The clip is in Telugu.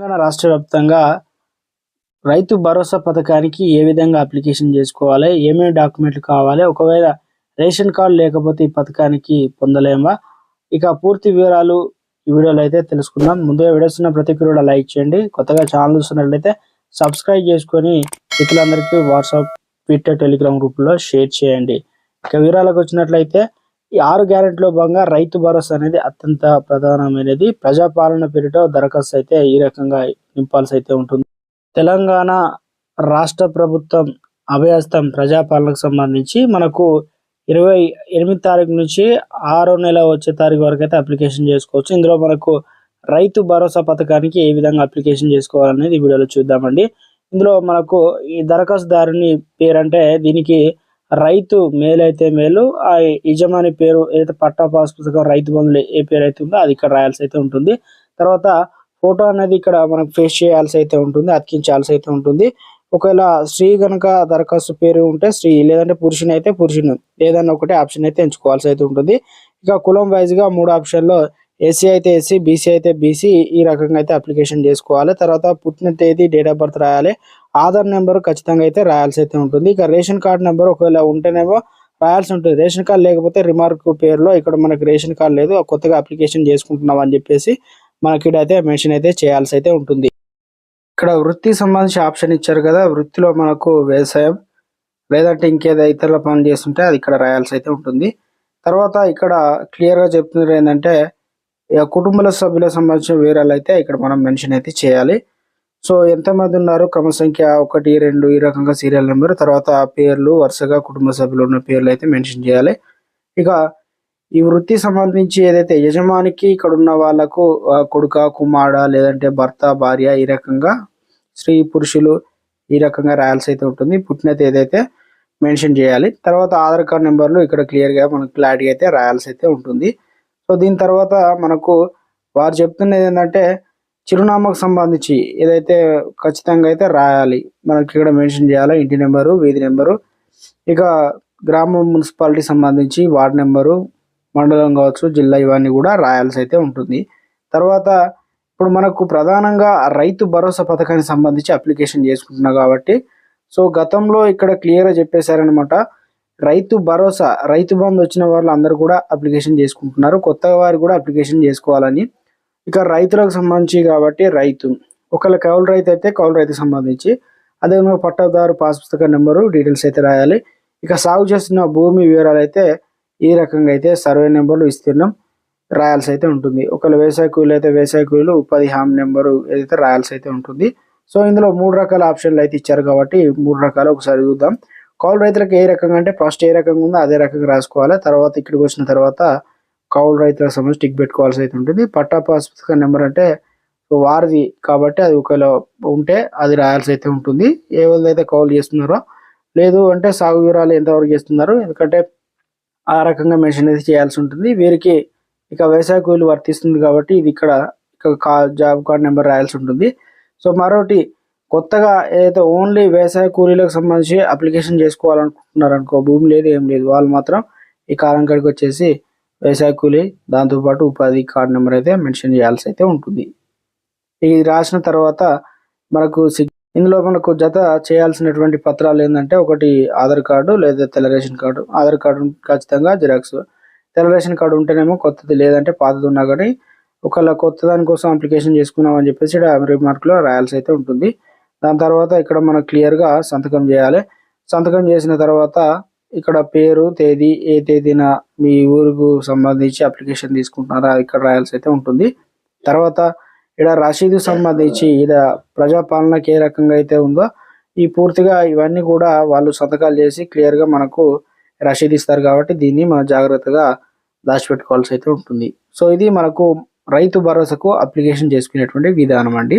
తెలంగాణ రాష్ట్ర వ్యాప్తంగా రైతు భరోసా పథకానికి ఏ విధంగా అప్లికేషన్ చేసుకోవాలి? ఏమేమి డాక్యుమెంట్లు కావాలి? ఒకవేళ రేషన్ కార్డు లేకపోతే ఈ పథకానికి పొందలేమా? ఇక పూర్తి వివరాలు ఈ వీడియోలో అయితే తెలుసుకుందాం. ముందుగా వీడియోస్ ఉన్న ప్రతి ఒక్కరు కూడా లైక్ చేయండి. కొత్తగా ఛానల్ చూస్తున్నట్లయితే సబ్స్క్రైబ్ చేసుకొని ఇతరులందరికీ వాట్సాప్ ట్విట్టర్ టెలిగ్రామ్ గ్రూప్లో షేర్ చేయండి. ఇక వివరాలకు వచ్చినట్లయితే ఈ ఆరు గ్యారెంటీలో భాగంగా రైతు భరోసా అనేది అత్యంత ప్రధానమైనది. ప్రజాపాలన పేరిట దరఖాస్తు అయితే ఈ రకంగా నింపాల్సి అయితే ఉంటుంది. తెలంగాణ రాష్ట్ర ప్రభుత్వం అభయస్థం ప్రజాపాలనకు సంబంధించి మనకు ఇరవై ఎనిమిది తారీఖు నుంచి ఆరో నెల వచ్చే తారీఖు వరకు అయితే అప్లికేషన్ చేసుకోవచ్చు. ఇందులో మనకు రైతు భరోసా పథకానికి ఏ విధంగా అప్లికేషన్ చేసుకోవాలనేది ఈ వీడియోలో చూద్దామండి. ఇందులో మనకు ఈ దరఖాస్తుదారుని పేరు అంటే దీనికి రైతు మేలైతే మేలు ఆ యజమాని పేరు ఏదైతే పట్టా పాస్ పుస్తకం రైతు బంధువులు ఏ పేరు అయితే ఉందో అది ఇక్కడ రాయాల్సి అయితే ఉంటుంది. తర్వాత ఫోటో అనేది ఇక్కడ మనకు ఫేస్ చేయాల్సి అయితే ఉంటుంది అతికించాల్సి అయితే ఉంటుంది. ఒకవేళ స్త్రీ కనుక దరఖాస్తు పేరు ఉంటే స్త్రీ లేదంటే పురుషుని అయితే పురుషుని ఏదైనా ఒకటి ఆప్షన్ అయితే ఎంచుకోవాల్సి అయితే ఉంటుంది. ఇక కులం వైజ్గా మూడు ఆప్షన్లో ఎస్సీ అయితే ఎస్సీ బీసీ అయితే బీసీ ఈ రకంగా అయితే అప్లికేషన్ చేసుకోవాలి. తర్వాత పుట్టిన తేదీ డేట్ ఆఫ్ బర్త్ రాయాలి. ఆధార్ నెంబర్ ఖచ్చితంగా అయితే రాయాల్సి అయితే ఉంటుంది. ఇక రేషన్ కార్డ్ నెంబర్ ఒకవేళ ఉంటేనేమో రాయాల్సి ఉంటుంది. రేషన్ కార్డ్ లేకపోతే రిమార్క్ పేరులో ఇక్కడ మనకి రేషన్ కార్డ్ లేదు. కొత్తగా అప్లికేషన్ చేసుకుంటున్నాం అని చెప్పేసి మనకి అయితే మెన్షన్ అయితే చేయాల్సి అయితే ఉంటుంది. ఇక్కడ వృత్తి సంబంధించి ఆప్షన్ ఇచ్చారు కదా. వృత్తిలో మనకు వ్యవసాయం లేదంటే ఇంకేదో ఇతరుల పని చేస్తుంటే అది ఇక్కడ రాయాల్సి అయితే ఉంటుంది. తర్వాత ఇక్కడ క్లియర్గా చెప్తున్నారు ఏంటంటే కుటుంబ సభ్యుల సభ్యులకు సంబంధించిన వివరాలు అయితే ఇక్కడ మనం మెన్షన్ అయితే చేయాలి. సో ఎంతమంది ఉన్నారు? క్రమ సంఖ్య ఒకటి రెండు ఈ రకంగా సీరియల్ నెంబర్. తర్వాత పేర్లు వరుసగా కుటుంబ సభ్యులు ఉన్న పేర్లు అయితే మెన్షన్ చేయాలి. ఇక ఈ వృత్తి సంబంధించి ఏదైతే యజమానికి ఇక్కడ ఉన్న వాళ్ళకు కొడుక కుమార లేదంటే భర్త భార్య ఈ రకంగా స్త్రీ పురుషులు ఈ రకంగా రాయాల్సి అయితే ఉంటుంది. పుట్టిన ఏదైతే మెన్షన్ చేయాలి. తర్వాత ఆధార్ కార్డ్ నెంబర్లు ఇక్కడ క్లియర్గా మనకు క్లారిటీ అయితే రాయాల్సి అయితే ఉంటుంది. సో దీని తర్వాత మనకు వారు చెప్తున్నది ఏంటంటే చిరునామాకు సంబంధించి ఏదైతే ఖచ్చితంగా అయితే రాయాలి మనకి ఇక్కడ మెన్షన్ చేయాలి ఇంటి నెంబరు వీధి నెంబరు. ఇక గ్రామ మున్సిపాలిటీ సంబంధించి వార్డు నెంబరు మండలం కావచ్చు జిల్లా ఇవన్నీ కూడా రాయాల్సి అయితే ఉంటుంది. తర్వాత ఇప్పుడు మనకు ప్రధానంగా రైతు భరోసా పథకానికి సంబంధించి అప్లికేషన్ చేసుకుంటున్నాం కాబట్టి సో గతంలో ఇక్కడ క్లియర్గా చెప్పేశారనమాట రైతు భరోసా రైతు బంధు వచ్చిన వాళ్ళు అందరూ కూడా అప్లికేషన్ చేసుకుంటున్నారు కొత్త వారు కూడా అప్లికేషన్ చేసుకోవాలని. ఇక రైతులకు సంబంధించి కాబట్టి రైతు. ఒకవేళ కౌలు రైతు అయితే కౌలు రైతుకు సంబంధించి. అదేవిధంగా పట్టాదారు పాస్ పుస్తక నెంబరు డీటెయిల్స్ అయితే రాయాలి. ఇక సాగు చేస్తున్న భూమి వివరాలు అయితే ఈ రకంగా అయితే సర్వే నెంబర్లు విస్తీర్ణం రాయాల్సి అయితే ఉంటుంది. ఒకవేళ వ్యవసాయ కూలీలు అయితే వ్యవసాయ కూలీలు ఉపాధి హామీ నెంబరు ఏదైతే రాయాల్సి అయితే ఉంటుంది. సో ఇందులో మూడు రకాల ఆప్షన్లు అయితే ఇచ్చారు కాబట్టి మూడు రకాలు ఒకసారి చూద్దాం. కౌలు రైతులకు ఏ రకంగా అంటే ఫస్ట్ ఏ రకంగా ఉందో అదే రకంగా రాసుకోవాలి. తర్వాత ఇక్కడికి వచ్చిన తర్వాత కౌలు రైతుల సంబంధించి టిక్ పెట్టుకోవాల్సి అయితే ఉంటుంది. పట్టా పాస్ పుస్తకం నెంబర్ అంటే వారిది కాబట్టి అది ఒకవేళ ఉంటే అది రాయాల్సి అయితే ఉంటుంది. ఏ అయితే కౌలు చేస్తున్నారో లేదు అంటే సాగు వివరాలు ఎంతవరకు చేస్తున్నారు ఎందుకంటే ఆ రకంగా మెన్షన్ అయితే చేయాల్సి ఉంటుంది. వీరికి ఇక వ్యవసాయ కూలీలు వర్తిస్తుంది కాబట్టి ఇది ఇక్కడ కా జాబ్ కార్డ్ నెంబర్ రాయాల్సి ఉంటుంది. సో మరొకటి కొత్తగా ఏదైతే ఓన్లీ వ్యవసాయ కూలీలకు సంబంధించి అప్లికేషన్ చేసుకోవాలనుకుంటున్నారు అనుకో భూమి లేదు ఏం లేదు వాళ్ళు మాత్రం ఈ కాలం కాడికి వచ్చేసి వ్యవసాయ కూలీ దాంతోపాటు ఉపాధి కార్డు నెంబర్ అయితే మెన్షన్ చేయాల్సి అయితే ఉంటుంది ఇది రాసిన తర్వాత మనకు సిగ్- ఇందులో మనకు జత చేయాల్సినటువంటి పత్రాలు ఏంటంటే ఒకటి ఆధార్ కార్డు లేదా తెల్ల రేషన్ కార్డు. ఆధార్ కార్డు ఖచ్చితంగా జిరాక్స్. తెల్ల రేషన్ కార్డు ఉంటేనేమో కొత్తది లేదంటే పాతది ఉన్నా కానీ ఒకవేళ కొత్త దానికోసం అప్లికేషన్ చేసుకున్నాం అని చెప్పేసి రిమార్క్లో రాయాల్సి అయితే ఉంటుంది. దాని తర్వాత ఇక్కడ మనం క్లియర్గా సంతకం చేయాలి. సంతకం చేసిన తర్వాత ఇక్కడ పేరు తేదీ ఏ తేదీన మీ ఊరుకు సంబంధించి అప్లికేషన్ తీసుకుంటున్నారా ఇక్కడ రాయాల్సి అయితే ఉంటుంది. తర్వాత ఇక్కడ రసీదు సంబంధించి ఇద ప్రజాపాలనకి ఏ రకంగా అయితే ఉందో ఈ పూర్తిగా ఇవన్నీ కూడా వాళ్ళు సంతకాలు చేసి క్లియర్గా మనకు రసీదు ఇస్తారు కాబట్టి దీన్ని మనం జాగ్రత్తగా దాచిపెట్టుకోవాల్సి అయితే ఉంటుంది. సో ఇది మనకు రైతు భరోసాకు అప్లికేషన్ చేసుకునేటువంటి విధానం అండి.